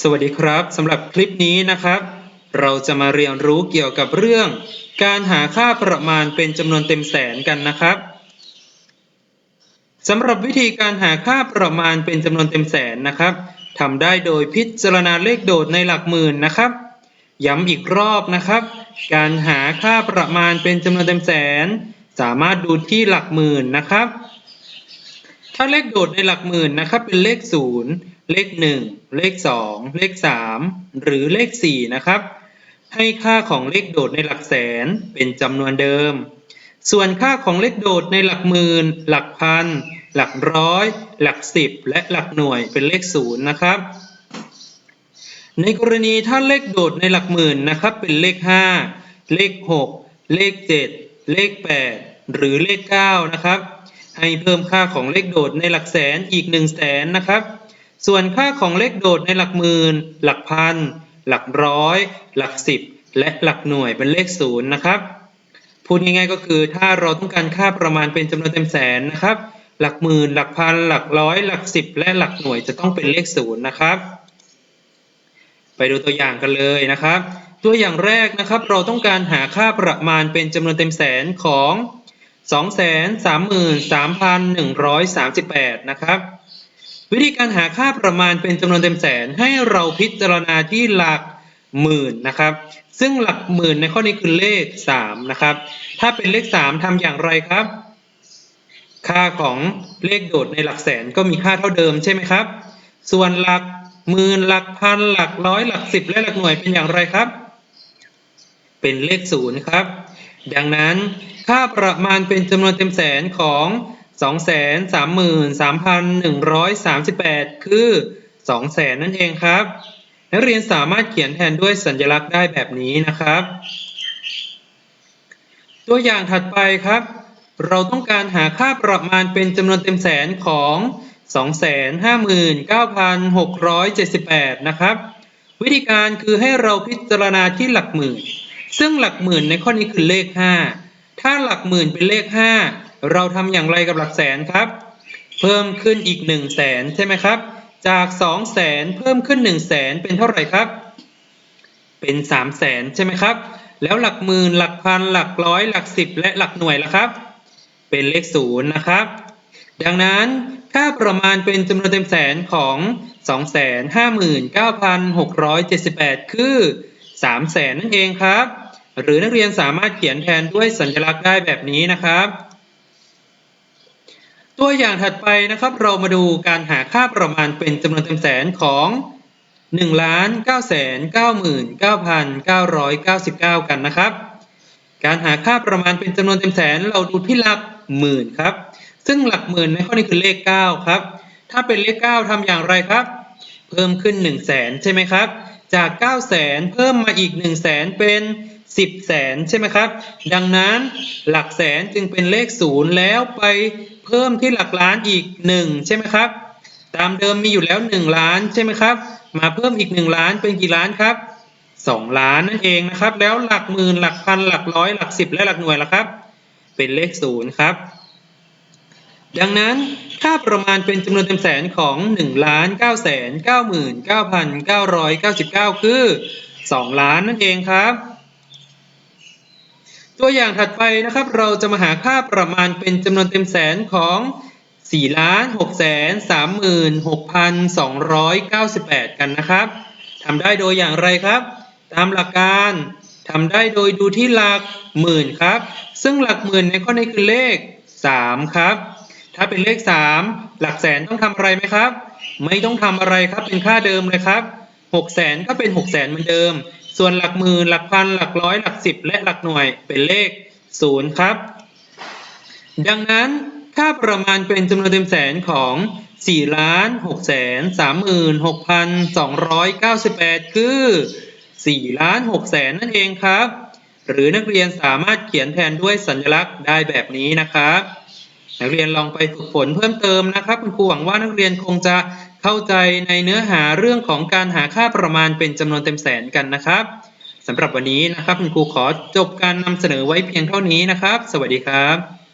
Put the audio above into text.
สวัสดีครับสำหรับคลิปนี้นะครับ เราจะมาเรียนรู้เกี่ยวกับเรื่อง การหาค่าประมาณเป็นจำนวนเต็มแสนกันนะครับสำหรับวิธีการหาค่าประมาณเป็นจำนวนเต็มแสนนะครับทำได้โดยพิจารณาเลขโดดในหลักหมื่นนะครับ ย้ำอีกรอบนะครับ การหาค่าประมาณเป็นจำนวนเต็มแสน สามารถดูที่หลักหมื่นนะครับ ถ้าเลขโดดในหลักหมื่นนะครับเป็นเลข0 เลข 1 เลข 2 เลข 3 หรือเลข 4 นะครับ ให้ค่าของเลขโดดในหลักแสนเป็นจำนวนเดิม ส่วนค่าของเลขโดดในหลักหมื่น หลักพัน หลักร้อย หลักสิบ และหลักหน่วยเป็นเลข0นย์นะครับ ในกรณีถ้าเลขโดดในหลักหมื่นนะครับ เป็นเลข 5 เลข 6 เลข 7 เลข 8 หรือเลข 9 นะครับ ให้เพิ่มค่าของเลขโดดในหลักแสนอีก1แสนนะครับ ส่วนค่าของเลขโดดในหลักหมื่น หลักพัน หลักร้อย หลักสิบ และหลักหน่วยเป็นเลขศูนย์นะครับ พูดง่ายๆก็คือถ้าเราต้องการค่าประมาณเป็นจำนวนเต็มแสนนะครับ หลักหมื่น หลักพัน หลักร้อย หลักสิบ และหลักหน่วยจะต้องเป็นเลขศูนย์นะครับ ไปดูตัวอย่างกันเลยนะครับ ตัวอย่างแรกนะครับ เราต้องการหาค่าประมาณเป็นจำนวนเต็มแสนของ 233,138 นะครับ วิธีการหาค่าประมาณเป็นจำนวนเต็มแสนให้เราพิจารณาที่หลักหมื่นนะครับ ซึ่งหลักหมื่นในข้อนี้คือเลข 3 นะครับ ถ้าเป็นเลข 3ทำอย่างไรครับ ค่าของเลขโดดในหลักแสนก็มีค่าเท่าเดิมใช่ไหมครับ ส่วนหลักหมื่นหลักพันหลักร้อยหลักสิบและหลักหน่วยเป็นอย่างไรครับ เป็นเลขศูนย์ครับ ดังนั้นค่าประมาณเป็นจำนวนเต็มแสนของ 233,138คือ200,000นั่นเองครับ นักเรียนสามารถเขียนแทนด้วยสัญลักษณ์ได้แบบนี้นะครับ ตัวอย่างถัดไปครับ เราต้องการหาค่าประมาณเป็นจำนวนเต็มแสนของ259,678 นะครับ วิธีการคือให้เราพิจารณาที่หลักหมื่น ซึ่งหลักหมื่นในข้อนี้คือเลข 5 ถ้าหลักหมื่นเป็นเลข 5 เราทำอย่างไรกับหลักแสนครับ เพิ่มขึ้นอีก1 0 0 0 0แสนใช่ไหมครับ จาก2 0 0แสนเพิ่มขึ้น1 0 0 0 0แสนเป็นเท่าไหร่ครับ เป็น3 0 0แสนใช่ไหมครับ แล้วหลักหมื่นหลักพันหลักร้อยหลักสิบและหลักหน่วยล่ะครับ เป็นเลขศูนย์นะครับ ดังนั้นค่าประมาณเป็นจำนวนเต็มแสนของ 259,678 คือ 3 0 0แสนนั่นเองครับ หรือนักเรียนสามารถเขียนแทนด้วยสัญลักษณ์ได้แบบนี้นะครับ ตัวอย่างถัดไปนะครับเรามาดูการหาค่าประมาณเป็นจำนวนเต็มแสนของ1 9 9 9 9 999 กันนะครับ การหาค่าประมาณเป็นจำนวนเต็มแสนเราดูที่หลักหมื่นครับ ซึ่งหลักหมื่นในข้อนี้คือเลข 9 ครับ ถ้าเป็นเลข 9ทำอย่างไรครับ เพิ่มขึ้น 1 0 0 0 0แสนใช่ไหมครับ จาก 9 0 0แสนเพิ่มมาอีก 1 0 0 0 0แสนเป็น 10 แสนใช่ไหมครับ ดังนั้นหลักแสนจึงเป็นเลข 0 แล้วไป เพิ่มที่หลักล้านอีก1ใช่ไหมครับ ตามเดิมมีอยู่แล้ว1ล้านใช่ไหมครับ มาเพิ่มอีก1ล้านเป็นกี่ล้านครับ2ล้านนั่นเองนะครับ แล้วหลักหมื่นหลักพันหลักร้อยหลักสิบและหลักหน่วยล่ะครับ เป็นเลข0ครับ ดังนั้นค่าประมาณเป็นจำนวนเต็มแสนของ1 9 9 9 9 9 9คือ2ล้านนั่นเองครับ ตัวอย่างถัดไปนะครับ เราจะมาหาค่าประมาณเป็นจำนวนเต็มแสนของ4ล้าน6แสน36,298 กันนะครับทำได้โดยอย่างไรครับ ตามหลักการทำได้โดยดูที่หลักหมื่นครับ ซึ่งหลักหมื่นในข้อนี้คือเลข 3 ครับ ถ้าเป็นเลข 3 หลักแสนต้องทำอะไรไหมครับ ไม่ต้องทำอะไรครับเป็นค่าเดิมเลยครับ6แสนก็เป็น6แสนเหมือนเดิม ส่วนหลักหมื่นหลักพันหลักร้อยหลักสิบและหลักหน่วยเป็นเลข0ครับ ดังนั้นค่าประมาณเป็นจำนวนเต็มแสนของ4ล้าน6แสน36,298 คือ4ล้าน6แสนนั่นเองครับ หรือนักเรียนสามารถเขียนแทนด้วยสัญลักษณ์ได้แบบนี้นะครับ นักเรียนลองไปฝึกฝนเพิ่มเติมนะครับ คุณครูหวังว่านักเรียนคงจะ เข้าใจในเนื้อหาเรื่องของการหาค่าประมาณเป็นจำนวนเต็มแสนกันนะครับสำหรับวันนี้นะครับคุณครูขอจบการนำเสนอไว้เพียงเท่านี้นะครับ สวัสดีครับ